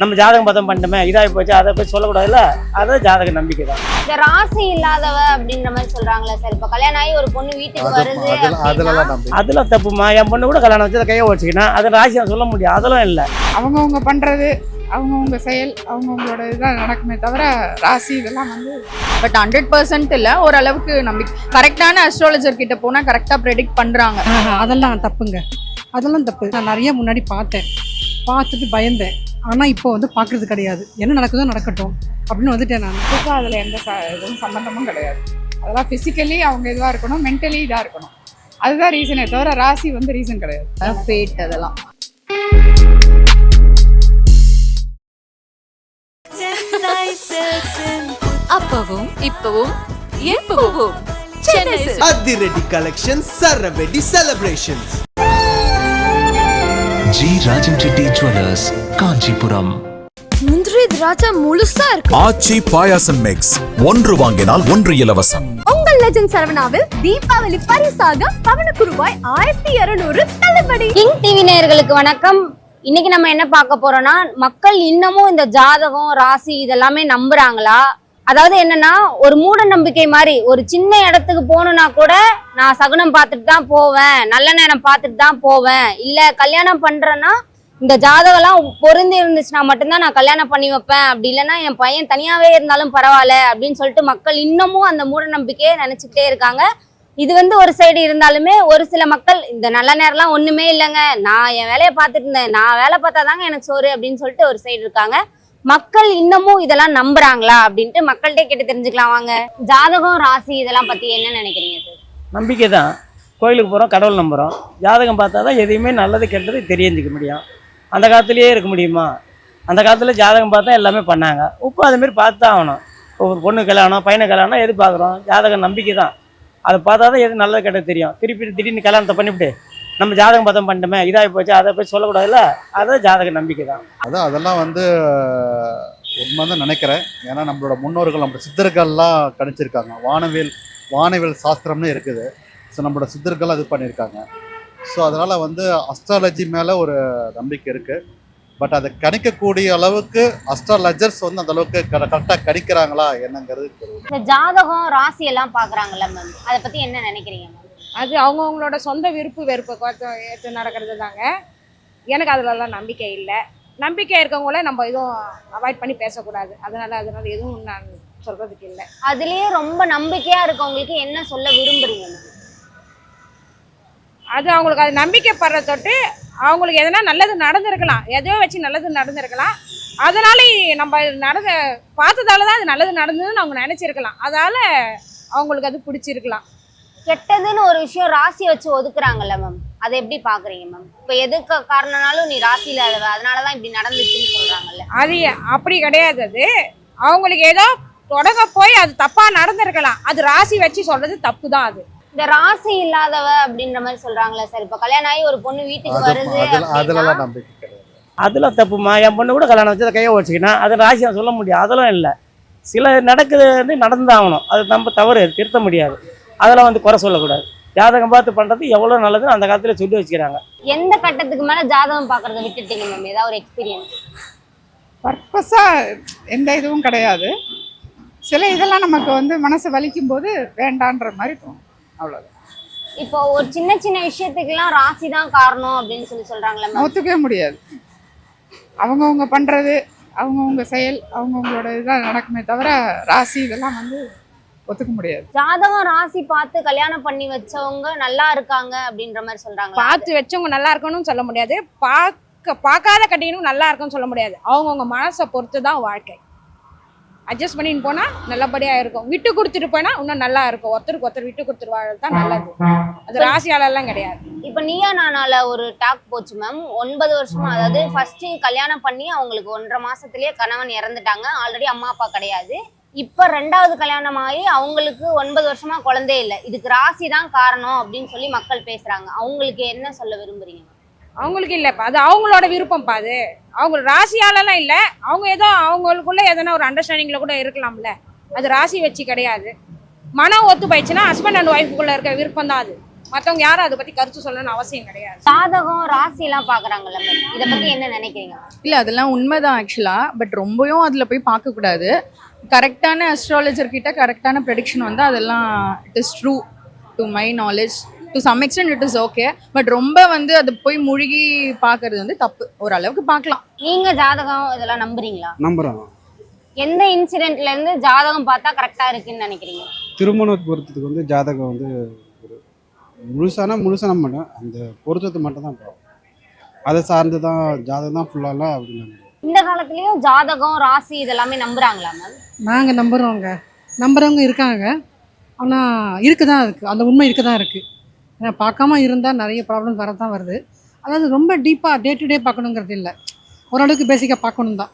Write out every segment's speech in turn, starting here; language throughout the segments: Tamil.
நம்ம ஜாதகம் பதம் பண்ணிட்டோமே இதாகி போச்சு அதை போய் சொல்லக்கூடாதுல்ல? அதான் ஜாதக நம்பிக்கை தான். இந்த ராசி இல்லாதவ அப்படின்ற மாதிரி சொல்றாங்களே சார் இப்ப கல்யாணம் ஆகி ஒரு பொண்ணு வீட்டுக்கு வருது அதில் அப்படின்னா, அதிலலாம் நம்பி அதெல்லாம் தப்புமா என் பொண்ணு கூட கல்யாணம் வச்சு அதை கையை வச்சுக்கினா அதை ராசியை சொல்ல முடியும். அதெல்லாம் இல்லை. அவங்கவுங்க பண்ணுறது அவங்கவுங்க செயல் அவங்கவுங்களோட இதான் நடக்குமே தவிர ராசி இதெல்லாம் வந்து பட் ஹண்ட்ரட் பர்சன்ட் இல்லை ஓரளவுக்கு நம்பிக்கை. கரெக்டான அஸ்ட்ராலஜர் கிட்ட போனால் கரெக்டாக ப்ரெடிக்ட் பண்ணுறாங்க ஆஹா, அதெல்லாம் தப்புங்க. அதெல்லாம் தப்பு. நான் நிறைய முன்னாடி பார்த்தேன். பார்த்துட்டு பயந்தேன். ஆனால் இப்போ வந்து பார்க்கறது கிடையாது. என்ன நடக்குதோ நடக்கட்டும் அப்படின்னு வந்துட்டேன் நான். புதுசாக அதில் எந்த ச எதுவும் சம்மந்தமும் கிடையாது. அதெல்லாம் ஃபிசிக்கலி அவங்க இதுவாக இருக்கணும் மென்டலி இதாக இருக்கணும். அதுதான் ரீசனே தவிர ராசி வந்து ரீசன் கிடையாது. ஃபேட் அதெல்லாம். அப்பவும் இப்பவும் எப்பவும். அதிரடி collection சரவெடி celebrations G Rajan Reddy jewellers Kanchipuram. முந்திரி திராட்சை முழுசா இருக்கு. ஆச்சி பாயாசம் மிக்ஸ் ஒன்று வாங்கினால் ஒன்று இலவசம். உங்கள் லெஜண்ட் சரவணாவில் தீபாவளி பரிசாக பவனுக்கு ரூபாய் ஆயிரத்தி இருநூறு தள்ளுபடி. கிங் டிவி நேயர்களுக்கு வணக்கம். இன்னைக்கு நம்ம என்ன பார்க்க போறோம்னா மக்கள் இன்னமும் இந்த ஜாதகம் ராசி இதெல்லாமே நம்புறாங்களா? அதாவது என்னன்னா ஒரு மூட நம்பிக்கை மாதிரி ஒரு சின்ன இடத்துக்கு போகணும்னா கூட நான் சகுனம் பார்த்துட்டு தான் போவேன் நல்ல நேரம் பார்த்துட்டு தான் போவேன். இல்லை கல்யாணம் பண்றேன்னா இந்த ஜாதகம்லாம் பொருந்தி இருந்துச்சுன்னா மட்டும்தான் நான் கல்யாணம் பண்ணி வைப்பேன். அப்படி இல்லைன்னா என் பையன் தனியாவே இருந்தாலும் பரவாயில்ல அப்படின்னு சொல்லிட்டு மக்கள் இன்னமும் அந்த மூட நம்பிக்கையை நினைச்சுக்கிட்டே இருக்காங்க. இது வந்து ஒரு சைடு இருந்தாலுமே ஒரு சில மக்கள் இந்த நல்ல நேரம்லாம் ஒண்ணுமே இல்லைங்க. நான் என் வேலையை பார்த்துட்டு இருந்தேன். நான் வேலை பார்த்தாதாங்க எனக்கு சோறு அப்படின்னு சொல்லிட்டு ஒரு சைடு இருக்காங்க. மக்கள் இன்னமும் இதெல்லாம் நம்புறாங்களா அப்படின்ட்டு மக்கள்கிட்ட கேட்டு தெரிஞ்சுக்கலாம் வாங்க. ஜாதகம் ராசி இதெல்லாம் பத்தி என்ன நினைக்கிறீங்க சார்? நம்பிக்கை தான். கோயிலுக்கு போகிறோம் கடவுள் நம்புகிறோம் ஜாதகம் பார்த்தா தான் எதையுமே நல்லது கெட்டது தெரிஞ்சிக்க முடியும். அந்த காலத்துலேயே இருக்க முடியுமா? அந்த காலத்தில் ஜாதகம் பார்த்தா எல்லாமே பண்ணாங்க. இப்போ அதுமாரி பார்த்து தான் ஆகணும். ஒரு பொண்ணு கல்யாணம் பையனை கல்யாணம் எது பார்க்குறோம் ஜாதகம் நம்பிக்கை தான். அதை பார்த்தா தான் எது நல்லது கெட்டது தெரியும். திருப்பி திடீர்னு கல்யாணத்தை பண்ணிவிட்டு நம்ம ஜாதகம் பதம் பண்ணிட்டோமே இதாகி போச்சு அதை போய் சொல்லக்கூடாதுல்ல? அதான் ஜாதக நம்பிக்கை தான். அதான் அதெல்லாம் வந்து உண்மை தான் நினைக்கிறேன். ஏன்னா நம்மளோட முன்னோர்கள் நம்ம சித்தர்கள்லாம் கணிச்சிருக்காங்க. வானவியல் வானவியல் சாஸ்திரம்னு இருக்குது. ஸோ நம்மளோட சித்தர்கள் இது பண்ணியிருக்காங்க. ஸோ அதனால் வந்து அஸ்ட்ராலஜி மேலே ஒரு நம்பிக்கை இருக்குது பட் அதை கணிக்கக்கூடிய அளவுக்கு அஸ்ட்ராலஜர்ஸ் வந்து அந்த அளவுக்கு கரெக்டாக கணிக்கிறாங்களா என்னங்கிறது ஜாதகம் ராசி எல்லாம் பாக்குறாங்கல்ல மேம் அதை பத்தி என்ன நினைக்கிறீங்க மேம் அது அவங்கவுங்களோட சொந்த விருப்பு வெறுப்பு ஏற்று நடக்கிறது தாங்க எனக்கு அதுலலாம் நம்பிக்கை இல்லை. நம்பிக்கை இருக்கவங்கள நம்ம எதுவும் அவாய்ட் பண்ணி பேசக்கூடாது. அதனால அதனால எதுவும் நான் சொல்றதுக்கு இல்லை. அதுலயே ரொம்ப நம்பிக்கையா இருக்கவங்களுக்கு என்ன சொல்ல விரும்புறீங்க? அது அவங்களுக்கு அது நம்பிக்கைப்படுற தொட்டு அவங்களுக்கு எதனா நல்லது நடந்திருக்கலாம். எதையோ வச்சு நல்லது நடந்திருக்கலாம். அதனால நம்ம நடந்த பார்த்ததால தான் அது நல்லது நடந்ததுன்னு அவங்க நினைச்சிருக்கலாம். அதால அவங்களுக்கு அது பிடிச்சிருக்கலாம். கெட்டதுன்னு ஒரு விஷயம் ராசி வச்சு ஒதுக்குறாங்கல்ல மேம் அதை எப்படி பாக்குறீங்க மேம் இப்ப எதுக்கு காரணம்னாலும் நீ ராசி இல்லாதவ அதனாலதான் இப்படி நடந்துச்சுன்னு சொல்றாங்கல்ல. அது அப்படி கிடையாது அது. அவங்களுக்கு ஏதோ தொடங்க போய் அது தப்பா நடந்திருக்கலாம். அது ராசி வச்சு சொல்றது தப்பு தான் அது. இந்த ராசி இல்லாதவ அப்படின்ற மாதிரி சொல்றாங்கல்ல சார் இப்ப கல்யாணம் ஆகி ஒரு பொண்ணு வீட்டுக்கு வருது அதிலலாம் நம்பிக்கை கிடையாது. அதெல்லாம் தப்புமா என் பொண்ணு கூட கல்யாணம் வச்சு அதை கையை வச்சுக்கினா அதை ராசியை சொல்ல முடியும் அதெல்லாம் இல்லை. சில நடக்குது வந்து நடந்தாகணும் அது நம்ம தவறு அது திருத்த முடியாது. அதெல்லாம் வந்து குறை சொல்லக்கூடாது. ஜாதகம் பார்த்து பண்ணுறது எவ்வளோ நல்லதுன்னு அந்த காலத்தில் சொல்லி வச்சுக்கிறாங்க. எந்த கட்டத்துக்கு மேல ஜாதகம் பாக்குறத விட்டுட்டீங்க மேம் ஏதாவது ஒரு எக்ஸ்பீரியன்ஸ் பர்பஸாக எந்த இதுவும் கிடையாது. சில இதெல்லாம் நமக்கு வந்து மனசு வலிக்கும் போது வேண்டான்ற மாதிரி தோணும். அவ்வளோதான் இப்போ ஒரு சின்ன சின்ன விஷயத்துக்கெல்லாம் ராசி தான் காரணம் அப்படின்னு சொல்லி சொல்றாங்கல்ல மேம் ஒத்துக்கவே முடியாது. அவங்கவுங்க பண்ணுறது அவங்கவுங்க செயல் அவங்கவுங்களோட இதுதான் நடக்குமே தவிர ராசி இதெல்லாம் வந்து ஒத்துக்க முடியாது. ஜாதகம் ராசி பார்த்து கல்யாணம் பண்ணி வச்சவங்க நல்லா இருக்காங்க அப்படின்ற மாதிரி சொல்றாங்க பார்த்து வச்சவங்க நல்லா இருக்கணும்னு சொல்ல முடியாது. பார்க்க பார்க்காத கட்டினும் நல்லா இருக்கும்னு சொல்ல முடியாது. அவங்கவுங்க மனசை பொறுத்து தான் வாழ்க்கை. அட்ஜஸ்ட் பண்ணின்னு போனால் நல்லபடியாக இருக்கும். விட்டு கொடுத்துட்டு போனால் இன்னும் நல்லா இருக்கும். ஒருத்தருக்கு ஒருத்தர் விட்டு கொடுத்துட்டு வாழறது தான் நல்லது. அது ராசியாலெல்லாம் கிடையாது. இப்ப நீயா நானால ஒரு டாக் போச்சு மேம் ஒன்பது வருஷமா அதாவது ஃபர்ஸ்ட் கல்யாணம் பண்ணி அவங்களுக்கு ஒன்றரை மாசத்திலேயே கணவன் இறந்துட்டாங்க. ஆல்ரெடி அம்மா அப்பா கிடையாது. இப்ப ரெண்டாவது கல்யாணம் ஆகி அவங்களுக்கு ஒன்பது வருஷமா குழந்தையே இல்லை. இதுக்கு ராசி தான் காரணம் அப்படின்னு சொல்லி மக்கள் பேசுறாங்க. அவங்களுக்கு என்ன சொல்ல விரும்புறீங்க? அவங்களுக்கு இல்லைப்பா அது அவங்களோட விருப்பம்ப்பா அது. அவங்க ராசியாலலாம் இல்லை. அவங்க ஏதோ அவங்களுக்குள்ள எதனா ஒரு அண்டர்ஸ்டாண்டிங்கில் கூட இருக்கலாம்ல. அது ராசி வச்சு கிடையாது. மனம் ஒத்து போயிடுச்சுன்னா ஹஸ்பண்ட் அண்ட் ஒய்ஃபுக்குள்ள இருக்க விருப்பம் தான் அது. மற்றவங்க யாரும் அதை பற்றி கருத்து சொல்லணும்னு அவசியம் கிடையாது. ஜாதகம் ராசி எல்லாம் பாக்குறாங்கல்ல மேம் இத பத்தி என்ன நினைக்கிறீங்க? இல்லை அதெல்லாம் உண்மைதான் ஆக்சுவலாக பட் ரொம்பவும் அதில் போய் பார்க்கக்கூடாது. கரெக்டான அஸ்ட்ராலஜர் கிட்ட கரெக்டான ப்ரெடிக்ஷன் வந்து அதெல்லாம் it is true to my knowledge to some extent it is okay but ரொம்ப வந்து அது போய் முழுகி பார்க்கறது வந்து தப்பு. ஓரளவுக்கு பார்க்கலாம். நீங்க ஜாதகம் இதெல்லாம் நம்புறீங்களா? நம்புகிறோம் எந்த இன்சிடென்ட்ல இருந்து ஜாதகம் பார்த்தா கரெக்டா இருக்குன்னு நினைக்கிறீங்க? திருமண பொருத்தத்துக்கு வந்து ஜாதகம் வந்து ஒரு முழுசானா முழுசாக நம்ப மாட்டோம். அந்த பொருத்தத்தை மட்டும் தான் பார்ப்போம். அதை சார்ந்து தான் ஜாதகம் தான் ஃபுல்லாலாம் அப்படின்னு இந்த காலத்துலயும் ஜாதகம் ராசி இதெல்லாமே நம்புறாங்களா மேம் நாங்கள் நம்புகிறவங்க நம்புறவங்க இருக்காங்க. ஆனால் இருக்கு. தான் இருக்குது அந்த உண்மை இருக்க. தான் இருக்குது ஏன்னா பார்க்காம இருந்தால் நிறைய ப்ராப்ளம் வர தான் வருது. அதாவது ரொம்ப டீப்பாக டே டு டே பார்க்கணுங்கிறது இல்லை. ஓரளவுக்கு பேசிக்காக பார்க்கணும் தான்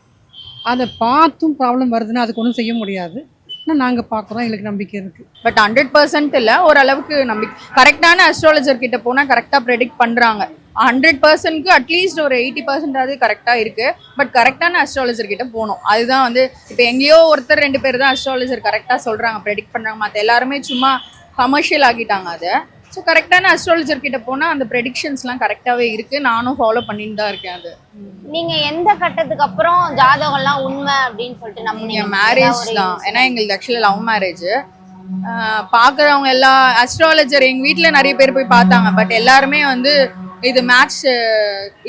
அதை பார்த்தும் ப்ராப்ளம் வருதுன்னா அதுக்கு ஒன்றும் செய்ய முடியாது. ஆனால் நாங்கள் பார்க்குறோம். எங்களுக்கு நம்பிக்கை இருக்குது பட் ஹண்ட்ரட் பர்சன்ட் இல்லை. ஓரளவுக்கு நம்பிக்கை. கரெக்டான அஸ்ட்ராலஜர் கிட்ட போனால் கரெக்டாக ப்ரெடிக்ட் பண்ணுறாங்க ஹண்ட்ரட் பர்சன்ட்க்கு அட்லீஸ்ட் ஒரு எயிட்டி பர்சன்டாவது கரெக்டாக இருக்கு. பட் கரெக்டான அஸ்ட்ராலஜர் கிட்ட போகணும். அதுதான் வந்து இப்போ எங்கேயோ ஒருத்தர் ரெண்டு பேர் தான் அஸ்ட்ராலஜர் கரெக்டாக சொல்கிறாங்க ப்ரெடிக்ட் பண்ணுறாங்க மற்ற எல்லாருமே சும்மா கமர்ஷியல் ஆக்கிட்டாங்க அதை. ஸோ கரெக்டான அஸ்ட்ராலஜர் கிட்ட போனால் அந்த ப்ரெடிக்ஷன்ஸ்லாம் கரெக்டாகவே இருக்குது நானும் ஃபாலோ பண்ணிட்டு தான் இருக்கேன் அது. நீங்க எந்த கட்டத்துக்கு அப்புறம் ஜாதகம் எல்லாம் உண்மை அப்படின்னு சொல்லிட்டு நம்புனீங்க? மேரேஜ் தான். ஏன்னா எங்களுக்கு ஆக்சுவலி லவ் மேரேஜ் பார்க்குறவங்க எல்லாம் அஸ்ட்ராலஜர் எங்கள் வீட்டில் நிறைய பேர் போய் பார்த்தாங்க. பட் எல்லாருமே வந்து இது மேட்ச்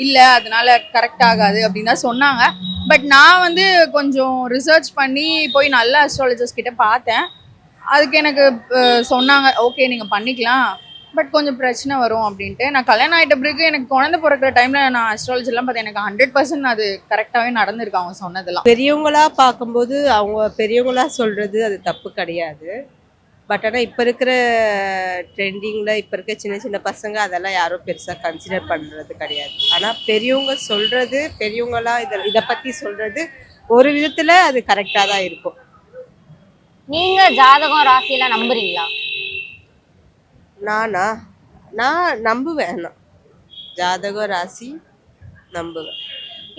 இல்லை அதனால கரெக்ட் ஆகாது அப்படின்னு தான் சொன்னாங்க. பட் நான் வந்து கொஞ்சம் ரிசர்ச் பண்ணி போய் நல்ல அஸ்ட்ராலஜர்ஸ் கிட்ட பார்த்தேன். அதுக்கு எனக்கு சொன்னாங்க ஓகே நீங்கள் பண்ணிக்கலாம். பட் கொஞ்சம் பிரச்சனை வரும் அப்படின்ட்டு. நான் கல்யாணம் ஆகிட்ட பிறகு எனக்கு குழந்தை பிறக்கிற டைமில் நான் அஸ்ட்ராலஜிலாம் பார்த்தேன். எனக்கு ஹண்ட்ரட் பர்சன்ட் அது கரெக்டாகவே நடந்திருக்கு அவங்க சொன்னதெல்லாம். பெரியவங்களா பார்க்கும்போது அவங்க பெரியவங்களா சொல்றது அது தப்பு கிடையாது. பட் ஆனால் இப்போ இருக்கிற ட்ரெண்டிங்கில் இப்போ இருக்க சின்ன சின்ன பசங்க அதெல்லாம் யாரும் பெருசாக கன்சிடர் பண்ணுறது கிடையாது. ஆனால் பெரியவங்க சொல்கிறது பெரியவங்களா இதை இதை பற்றி சொல்கிறது ஒரு விதத்தில் அது கரெக்டாக தான் இருக்கும். நீங்க ஜாதகம் ராசி எல்லாம் நம்புறீங்களா? நானா? நான் நம்புவேன் நான் ஜாதகம் ராசி நம்புவேன்.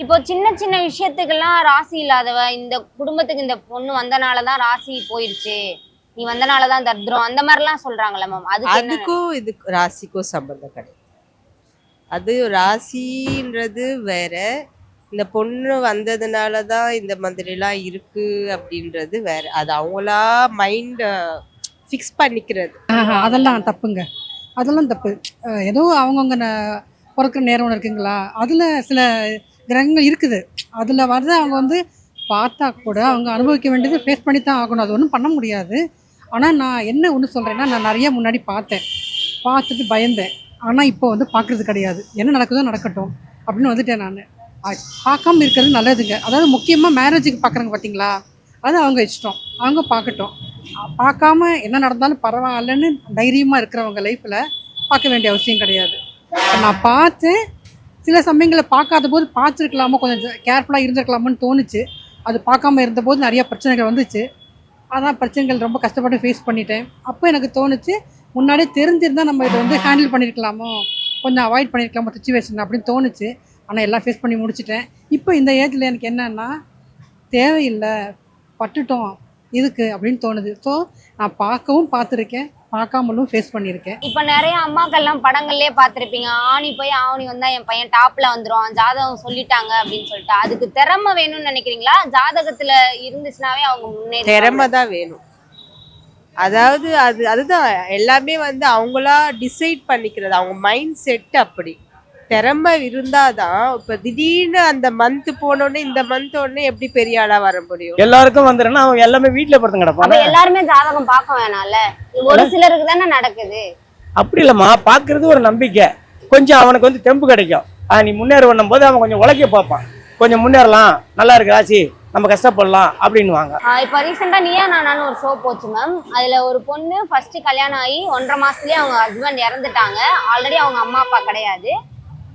இப்போ சின்ன சின்ன விஷயத்துக்கெல்லாம் ராசி இல்லாதவ இந்த குடும்பத்துக்கு இந்த பொண்ணு வந்தனால தான் ராசி போயிருச்சு. நீ வந்தனால தான் தத்ரம் அந்த மாதிரிலாம் சொல்றாங்கல்ல மேம் அதுக்கு என்ன அதுக்கும் இதுக்கு ராசிக்கும் சம்பந்தம் கிடையாது. அது ராசின்றது வேற. இந்த பொண்ணு வந்ததுனால தான் இந்த மாதிரிலாம் இருக்கு அப்படின்றது வேற. அது அவங்களா மைண்ட் ஃபிக்ஸ் பண்ணிக்கிறது. அதெல்லாம் தப்புங்க. அதெல்லாம் தப்பு. ஏதோ அவங்கவுங்க ந- பிறக்கிற நேரம் இருக்குங்களா? அதில் சில கிரகங்கள் இருக்குது. அதில் வந்து அவங்க வந்து பார்த்தா கூட அவங்க அனுபவிக்க வேண்டியது ஃபேஸ் பண்ணி தான் ஆகணும். அது ஒன்றும் பண்ண முடியாது. ஆனால் நான் என்ன ஒன்று சொல்கிறேன்னா நான் நிறைய முன்னாடி பார்த்தேன். பார்த்துட்டு பயந்தேன். ஆனால் இப்போ வந்து பார்க்குறது கிடையாது. என்ன நடக்குதோ நடக்கட்டும் அப்படின்னு வந்துட்டேன் நான். பார்க்காம இருக்கிறது நல்லதுங்க. அதாவது முக்கியமாக மேரேஜுக்கு பார்க்குறாங்க பார்த்தீங்களா? அது அவங்க இஷ்டம். அவங்க பார்க்கட்டும். பார்க்காம என்ன நடந்தாலும் பரவாயில்லன்னு தைரியமாக இருக்கிறவங்க லைஃப்பில் பார்க்க வேண்டிய அவசியம் கிடையாது. நான் பார்த்தேன். சில சமயங்களில் பார்க்காத போது பார்த்துருக்கலாமோ கொஞ்சம் கேர்ஃபுல்லாக இருந்திருக்கலாமோன்னு தோணுச்சு. அது பார்க்காம இருந்தபோது நிறைய பிரச்சனைகள் வந்துச்சு. அதான் பிரச்சனைகள் ரொம்ப கஷ்டப்பட்டு ஃபேஸ் பண்ணிட்டேன். அப்போ எனக்கு தோணுச்சு முன்னாடியே தெரிஞ்சிருந்தால் நம்ம இதை வந்து ஹேண்டில் பண்ணியிருக்கலாமோ கொஞ்சம் அவாய்ட் பண்ணியிருக்கலாமோ சுச்சுவேஷன் அப்படின்னு தோணுச்சு. ஆனால் எல்லாம் ஃபேஸ் பண்ணி முடிச்சிட்டேன். இப்போ இந்த ஏஜில் எனக்கு என்னென்னா தேவையில்லை பட்டுட்டோம். இதுக்கு அப்படின்னு தோணுது. ஸோ நான் பார்க்கவும் பார்த்துருக்கேன். பார்க்காமலும் ஃபேஸ் பண்ணியிருக்கேன். இப்ப நிறைய அம்மாக்கள்லாம் படங்கள்லயே பார்த்திருப்பீங்க. ஆணி போய் ஆவணி வந்தா என் பையன் டாப்ல வந்துரும் ஜாதகம் சொல்லிட்டாங்க அப்படின்னு சொல்லிட்டு. அதுக்கு திறமை வேணும்னு நினைக்கிறீங்களா? ஜாதகத்துல இருந்துச்சுனாவே அவங்க முன்னேறி திறமை தான் வேணும். அதாவது அது அதுதான் எல்லாமே வந்து அவங்களா டிசைட் பண்ணிக்கிறது. அவங்க மைண்ட் செட் அப்படி. திறமை இருந்தாதான் இப்ப திடீர்னு அந்த மந்த் போனோடனே இந்த மந்த் உடனே எப்படி பெரிய ஆளா வர முடியும்? எல்லாருக்கும் வந்துடுன்னா அவங்க எல்லாமே வீட்டில் படுத்து அப்ப கிடப்பாங்க எல்லாருமே ஜாதகம் பார்க்க வேணாம்ல? ஒரு சிலருக்கு தானே நடக்குது. அப்படி இல்லைம்மா பார்க்கறது ஒரு நம்பிக்கை. கொஞ்சம் அவனுக்கு வந்து தெம்பு கிடைக்கும். ஆ, நீ முன்னேறுவன்னும் போது அவன் கொஞ்சம் உழைக்க பார்ப்பான். கொஞ்சம் முன்னேறலாம். நல்லா இருக்கு ராசி. நம்ம கஷ்டப்படலாம் அப்படின்னுவாங்க. ஆஹ் இப்ப ரீசெண்டா நீயா நானான்னு ஒரு ஷோ போச்சு மேம் அதுல ஒரு பொண்ணு ஃபர்ஸ்ட் கல்யாணம் ஆகி ஒன்றரை மாசத்துலயே அவங்க ஹஸ்பண்ட் இறந்துட்டாங்க. ஆல்ரெடி அவங்க அம்மா அப்பா கிடையாது.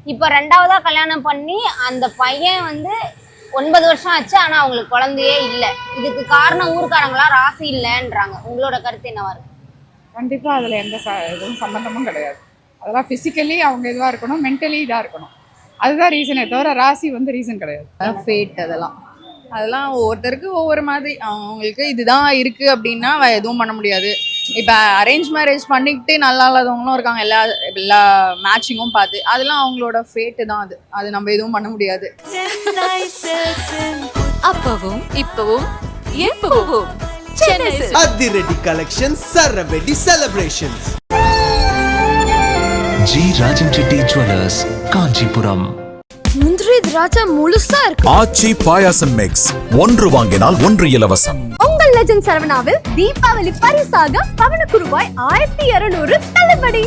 இப்ப ரெண்டாவதா கல்யாணம் பண்ணி அந்த பையன் வந்து ஒன்பது வருஷம் ஆச்சு ஆனா அவங்களுக்கு குழந்தையே இல்ல. இதுக்கு காரணம் ஊர்க்காரங்களா? ராசி இல்லைன்றாங்க. உங்களோட கருத்து என்னவா இருக்கு? கண்டிப்பாக அதில் எந்த ச எதுவும் சம்மந்தமும் கிடையாது. அதெல்லாம் ஃபிசிக்கலி அவங்க இதுவாக இருக்கணும் மென்டலி இதாக இருக்கணும். அதுதான் ரீசனே தவிர ராசி வந்து ரீசன் கிடையாது. ஃபேட் அதெல்லாம். அதெல்லாம் ஒவ்வொருத்தருக்கு ஒவ்வொரு மாதிரி. அவங்களுக்கு இதுதான் இருக்கு அப்படின்னா எதுவும் பண்ண முடியாது. இப்போ அரேஞ்ச் மேரேஜ் பண்ணிக்கிட்டு நல்லா இல்லாதவங்களும் இருக்காங்க. எல்லா எல்லா மேட்சிங்கும் பார்த்து. அதெல்லாம் அவங்களோட ஃபேட்டு தான் அது. அது நம்ம எதுவும் பண்ண முடியாது. அப்பவும் இப்பவும் எப்பவும். அதிரடி collection சரவெடி celebrations G Rajan Reddy jewellers Kanchipuram. முந்திரி திராட்சை முழுசா இருக்கு. ஆச்சி பாயாசம் மிக்ஸ் ஒன்று வாங்கினால் ஒன்று இலவசம். உங்கள் லெஜண்ட் சரவணாவில் தீபாவளி பரிசாக பவனுக்கு ரூபாய் ஆயிரத்தி இருநூறு தள்ளுபடி.